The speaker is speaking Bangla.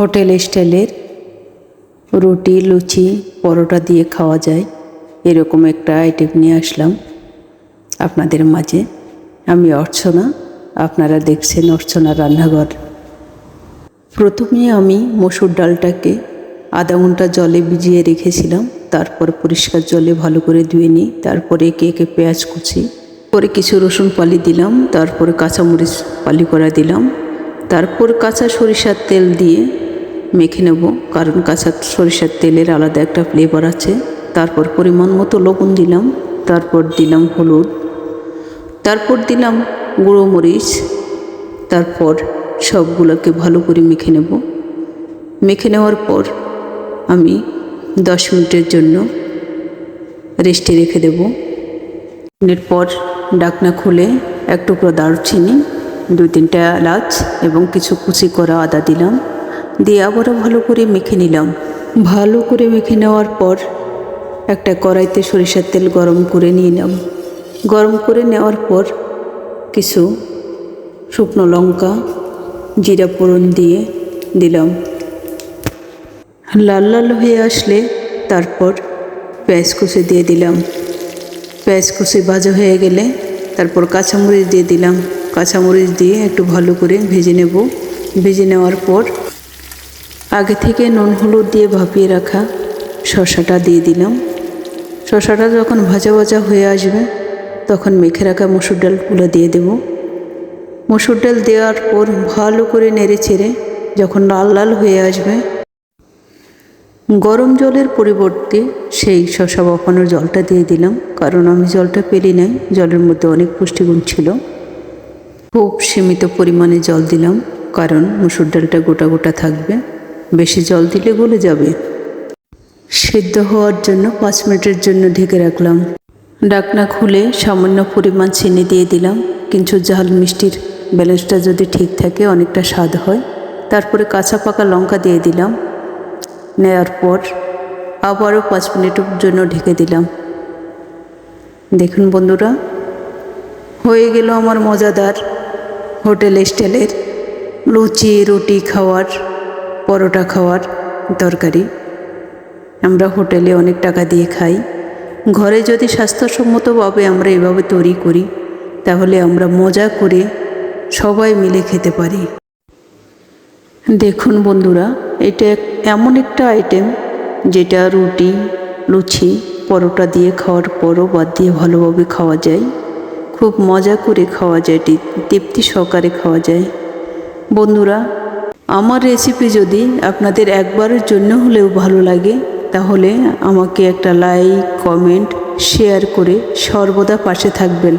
হোটেল স্টাইলের রুটি, লুচি, পরোটা দিয়ে খাওয়া যায়। এরকম একটা আইটেম নিয়ে আসলাম আপনাদের মাঝে। আমি অর্চনা, আপনারা দেখছেন অর্চনা রান্নাঘর। প্রথমে আমি মসুর ডালটাকে আধা ঘণ্টা জলে ভিজিয়ে রেখেছিলাম। তারপর পরিষ্কার জলে ভালো করে ধুয়ে নিই। তারপরে একে একে পেঁয়াজ কুচি পরে কিছু রসুন পালি দিলাম। তারপরে কাঁচামরিচ পালি করা দিলাম। তারপর কাঁচা সরিষার তেল দিয়ে মেখে নেব। কারণ কাঁচা সরিষার তেলের আলাদা একটা ফ্লেভার আছে। তারপর পরিমাণ মতো লবণ দিলাম। তারপর দিলাম হলুদ। তারপর দিলাম গুঁড়ো মরিচ। তারপর সবগুলোকে ভালো করে মেখে নেব। মেখে নেওয়ার পর আমি দশ মিনিটের জন্য রেস্টে রেখে দেব। এরপর ডাকনা খুলে এক টুকরো দারুচিনি, দুই তিনটা এলাচ এবং কিছু কুচি করা আদা দিলাম। দিয়ে আবারও ভালো করে মেখে নিলাম। ভালো করে মেখে নেওয়ার পর একটা কড়াইতে সরিষার তেল গরম করে নিলাম। গরম করে নেওয়ার পর কিছু শুকনো লঙ্কা, জিরা ফোড়ন দিয়ে দিলাম। লাল লাল হয়ে আসলে তারপর পেঁয়াজ কুচি দিয়ে দিলাম। পেঁয়াজ কুচি ভাজা হয়ে গেলে তারপর কাঁচামরিচ দিয়ে দিলাম। কাঁচামরিচ দিয়ে একটু ভালো করে ভেজে নেব। ভেজে নেওয়ার পর আগে থেকে নুন হলুদ দিয়ে ভাপিয়ে রাখা শসাটা দিয়ে দিলাম। শসাটা যখন ভাজা ভাজা হয়ে আসবে, তখন মেখে রাখা মসুর ডালগুলো দিয়ে দেব। মসুর ডাল দেওয়ার পর ভালো করে নেড়ে চেড়ে যখন লাল লাল হয়ে আসবে, গরম জলের পরিবর্তে সেই শশা বফানোর জলটা দিয়ে দিলাম। কারণ আমি জলটা পেলি নাই, জলের মধ্যে অনেক পুষ্টিগুণ ছিল। খুব সীমিত পরিমাণে জল দিলাম, কারণ মুসুর ডালটা গোটা গোটা থাকবে। বেশি জল দিলে গলে যাবে। সিদ্ধ হওয়ার জন্য পাঁচ মিনিটের জন্য ঢেকে রাখলাম। ডাকনা খুলে সামান্য পরিমাণ চিনি দিয়ে দিলাম, কিন্তু ঝাল মিষ্টির ব্যালেন্সটা যদি ঠিক থাকে, অনেকটা স্বাদ হয়। তারপরে কাঁচা পাকা লঙ্কা দিয়ে দিলাম। নেওয়ার পর আবারও পাঁচ মিনিটের জন্য ঢেকে দিলাম। দেখুন বন্ধুরা, হয়ে গেল আমার মজাদার হোটেল স্টাইলের লুচি, রুটি খাওয়ার পরোটা খাওয়ার তরকারি আমরা হোটেলে অনেক টাকা দিয়ে খাই। ঘরে যদি স্বাস্থ্যসম্মতভাবে আমরা এভাবে তৈরি করি, তাহলে আমরা মজা করে সবাই মিলে খেতে পারি। দেখুন বন্ধুরা, এটা এমন একটা আইটেম যেটা রুটি, লুচি, পরোটা দিয়ে খাওয়ার পরও বাদ দিয়ে ভালোভাবে খাওয়া যায়। খুব মজা করে খাওয়া যায় তৃপ্তি সহকারে খাওয়া যায়। বন্ধুরা আমার রেসিপি যদি আপনাদের একবারের জন্য হলেও ভালো লাগে, তাহলে আমাকে একটা লাইক কমেন্ট শেয়ার করে সর্বদা পাশে থাকবেন।